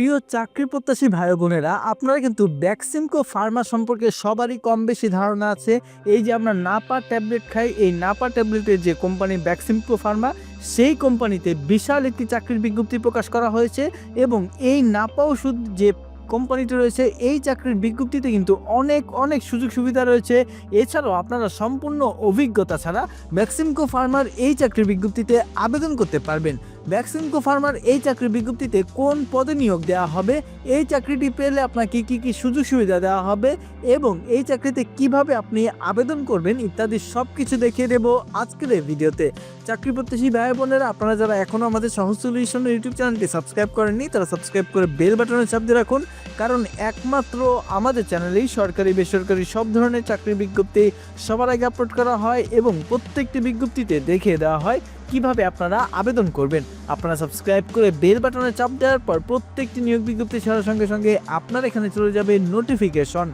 প্রিয় চাকরি প্রত্যাশী ভাই বোনেরা, আপনারা কিন্তু ব্যাক্সিমকো ফার্মা সম্পর্কে সবারই কম বেশি ধারণা আছে। এই যে আমরা নাপা ট্যাবলেট খাই, এই নাপা ট্যাবলেটের যে কোম্পানি ব্যাক্সিমকো ফার্মা সেই কোম্পানিতে বিশাল একটি চাকরির বিজ্ঞপ্তি প্রকাশ করা হয়েছে এবং এই নাপা ওষুধ যে কোম্পানিটি রয়েছে, এই চাকরির বিজ্ঞপ্তিতে কিন্তু অনেক অনেক সুযোগ সুবিধা রয়েছে। এছাড়াও আপনারা সম্পূর্ণ অভিজ্ঞতা ছাড়া ম্যাক্সিমকো ফার্মার এই চাকরির বিজ্ঞপ্তিতে আবেদন করতে পারবেন। ভ্যাকসিনকো ফার্মার এই চাকরির বিজ্ঞপ্তিতে কোন পদে নিয়োগ দেওয়া হবে, এই চাকরিটি পেলে আপনাকে কি কি সুযোগ সুবিধা দেওয়া হবে এবং এই চাকরিতে কীভাবে আপনি আবেদন করবেন ইত্যাদি সব কিছু দেখিয়ে দেবো আজকের এই ভিডিওতে। চাকরি প্রত্যাশী ভাই বোনেরা, আপনারা যারা এখনও আমাদের সহজ সলিউশন ইউটিউব চ্যানেলটি সাবস্ক্রাইব করেননি, তারা সাবস্ক্রাইব করে বেল বাটনে চাপ দিয়ে রাখুন কারণ একমাত্র আমাদের চ্যানেলেই সরকারি, বেসরকারি সব ধরনের চাকরির বিজ্ঞপ্তি সবার আগে আপলোড করা হয় এবং প্রত্যেকটি বিজ্ঞপ্তিতে দেখিয়ে দেওয়া হয় কীভাবে আপনারা আবেদন করবেন। আপনারা সাবস্ক্রাইব করে বেল বাটনে চাপ দেওয়ার পর প্রত্যেকটি নিয়োগ বিজ্ঞপ্তি ছাড়ার সঙ্গে সঙ্গে আপনার এখানে চলে যাবে নোটিফিকেশন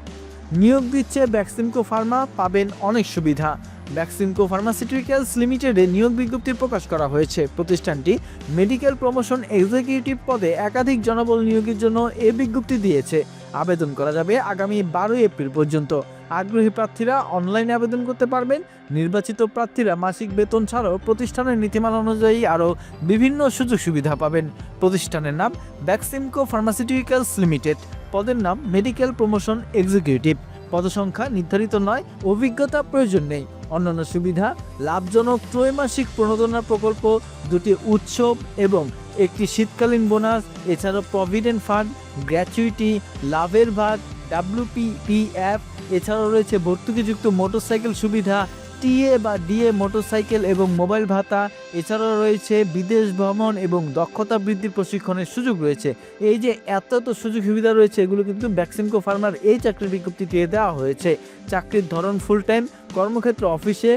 নিয়োগ দিচ্ছে ভ্যাকসিনকো ফার্মা পাবেন অনেক সুবিধা। ভ্যাকসিনকো ফার্মাসিউটিক্যালস লিমিটেডে নিয়োগ বিজ্ঞপ্তি প্রকাশ করা হয়েছে। প্রতিষ্ঠানটি মেডিকেল প্রমোশন এক্সিকিউটিভ পদে একাধিক জনবল নিয়োগের জন্য এ বিজ্ঞপ্তি দিয়েছে। আবেদন করা যাবে আগামী বারোই এপ্রিল পর্যন্ত। আগ্রহী প্রার্থীরা অনলাইনে আবেদন করতে পারবেন। নির্বাচিত প্রার্থীরা মাসিক বেতন ছাড়াও প্রতিষ্ঠানের নীতিমালা অনুযায়ী আরও বিভিন্ন সুযোগ সুবিধা পাবেন। প্রতিষ্ঠানের নাম ভ্যাকসিমকো ফার্মাসিউটিক্যালস লিমিটেড। পদের নাম মেডিকেল প্রমোশন এক্সিকিউটিভ। পদসংখ্যা নির্ধারিত নয়, অভিজ্ঞতা প্রয়োজন নেই। অন্যান্য সুবিধা, লাভজনক ত্রৈমাসিক প্রণোদনা প্রকল্প, দুটি উৎসব এবং একটি শীতকালীন বোনাস, এছাড়াও প্রভিডেন্ট ফান্ড গ্র্যাচুইটি লাভের ভাগ ডাব্লিউপিপিএফ এছাড়াও রয়েছে ভর্তুকিযুক্ত মোটরসাইকেল সুবিধা টিএ বা ডিএ মোটরসাইকেল এবং মোবাইল ভাতা, এছাড়াও রয়েছে বিদেশ ভ্রমণ এবং দক্ষতা বৃদ্ধির প্রশিক্ষণের সুযোগ রয়েছে। এই যে এত এত সুযোগ সুবিধা রয়েছে, এগুলো কিন্তু ভ্যাকসিনকো ফার্মার এই চাকরির বিজ্ঞপ্তি দিয়ে দেওয়া হয়েছে। চাকরির ধরন ফুল টাইম কর্মক্ষেত্র অফিসে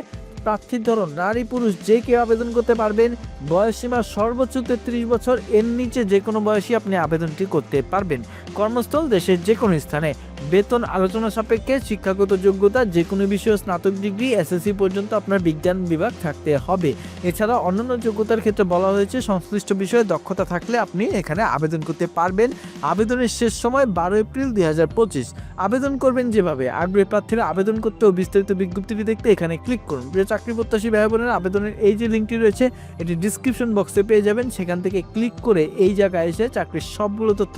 প্রার্থীর ধরন নারী পুরুষ যে কেউ আবেদন করতে পারবেন বয়সসীমা সর্বোচ্চ তেত্রিশ বছর, এর নিচে যে কোনো বয়সী আপনি আবেদনটি করতে পারবেন। কর্মস্থল দেশের যে কোনো স্থানে। বেতন আলোচনা সাপেক্ষে শিক্ষাগত যোগ্যতা যে কোনো বিষয়ে স্নাতক ডিগ্রি এসএসসি পর্যন্ত আপনার বিজ্ঞান বিভাগ থাকতে হবে। এছাড়া অন্যান্য যোগ্যতার ক্ষেত্রে বলা হয়েছে, সংশ্লিষ্ট বিষয়ে দক্ষতা থাকলে আপনি এখানে আবেদন করতে পারবেন। আবেদনের শেষ সময় বারো এপ্রিল দুই হাজার পঁচিশ। আবেদন করবেন যেভাবে। আগ্রহী প্রার্থীরা আবেদন করতে ও বিস্তারিত বিজ্ঞপ্তিটি দেখতে এখানে ক্লিক করুন। প্রিয় চাকরি প্রত্যাশী বোনের আবেদনের এই যে লিঙ্কটি রয়েছে, এটি ডিসক্রিপশন বক্সে পেয়ে যাবেন। সেখান থেকে ক্লিক করে এই জায়গায় এসে চাকরির সবগুলো তথ্য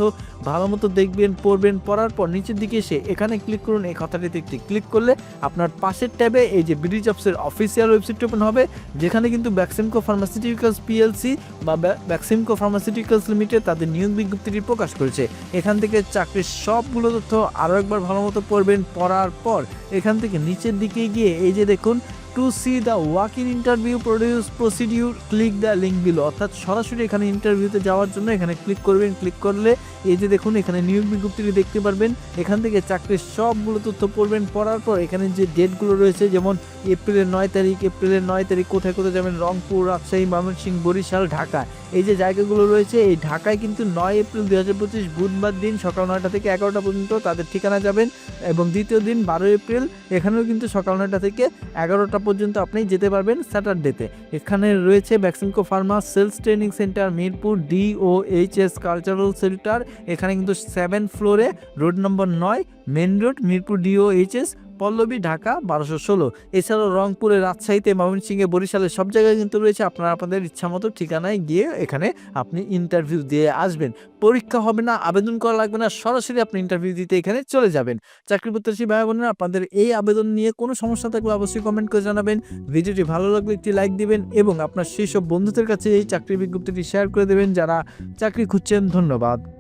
ভালো মতো দেখবেন, পড়বেন, পড়ার পর নিচের দিকে এসে এখানে ক্লিক করুন, এই কথাটি দেখতে ক্লিক করলে আপনার পাশের ট্যাবে এই যে বিডি জবসের অফিসিয়াল ওয়েবসাইট ওপেন হবে, যেখানে কিন্তু ভ্যাকসিনকো ফার্মাসিউটিক্যালস পিএলসি বা ভ্যাকসিনকো ফার্মাসিউটিক্যালস লিমিটেড তাদের নিয়োগ বিজ্ঞপ্তিটি প্রকাশ করেছে। এখান থেকে চাকরির সবগুলো তথ্য আরও একবার ভালো মতো পড়বেন, পড়ার পর এখান থেকে নিচের দিকে গিয়ে এই যে দেখুন to see the walk in interview produce procedure click the link below অর্থাৎ সরাসরি এখানে ইন্টারভিউতে যাওয়ার জন্য এখানে ক্লিক করবেন ক্লিক করলে এই যে দেখুন, এখানে নিয়োগ বিজ্ঞপ্তিটি দেখতে পারবেন। এখান থেকে চাকরির সবগুলো তথ্য পড়বেন, পড়ার পর এখানে যে ডেটগুলো রয়েছে, যেমন এপ্রিলের নয় তারিখ, এপ্রিলের নয় তারিখ কোথায় কোথায় যাবেন, রংপুর, রাজশাহী, ময়মনসিংহ, বরিশাল, ঢাকা। এই যে জায়গাগুলো রয়েছে, এই ঢাকায় কিন্তু নয় এপ্রিল দুই হাজার পঁচিশ বুধবার দিন সকাল নয়টা থেকে এগারোটা পর্যন্ত তাদের ঠিকানা যাবেন। এবং দ্বিতীয় দিন বারো এপ্রিল, এখানেও কিন্তু সকাল নয়টা থেকে এগারোটা পর্যন্ত আপনি যেতে পারবেন স্যাটারডেতে। এখানে রয়েছে Vaccinco pharma sales training centre Mirpur D O H S cultural centre এখানে কিন্তু সেভেন ফ্লোরে রোড নম্বর নয় main road Mirpur D O H S Pallabi, Dhaka, বারোশো ষোলো। এছাড়াও রংপুরে, রাজশাহীতে, ময়মনসিংহে, বরিশালে সব জায়গায় কিন্তু রয়েছে। আপনারা আপনাদের ইচ্ছা মতো ঠিকানায় গিয়ে এখানে আপনি ইন্টারভিউ দিয়ে আসবেন। পরীক্ষা হবে না, আবেদন করা লাগবে না, সরাসরি আপনি ইন্টারভিউ দিতে এখানে চলে যাবেন। চাকরি প্রত্যাশী ভাই বোনেরা, আপনাদের এই আবেদন নিয়ে কোনো সমস্যা থাকলে অবশ্যই কমেন্ট করে জানাবেন। ভিডিওটি ভালো লাগলে একটি লাইক দিবেন এবং আপনার সেই সব বন্ধুদের কাছে এই চাকরি বিজ্ঞপ্তিটি শেয়ার করে দেবেন যারা চাকরি খুঁজছেন। ধন্যবাদ।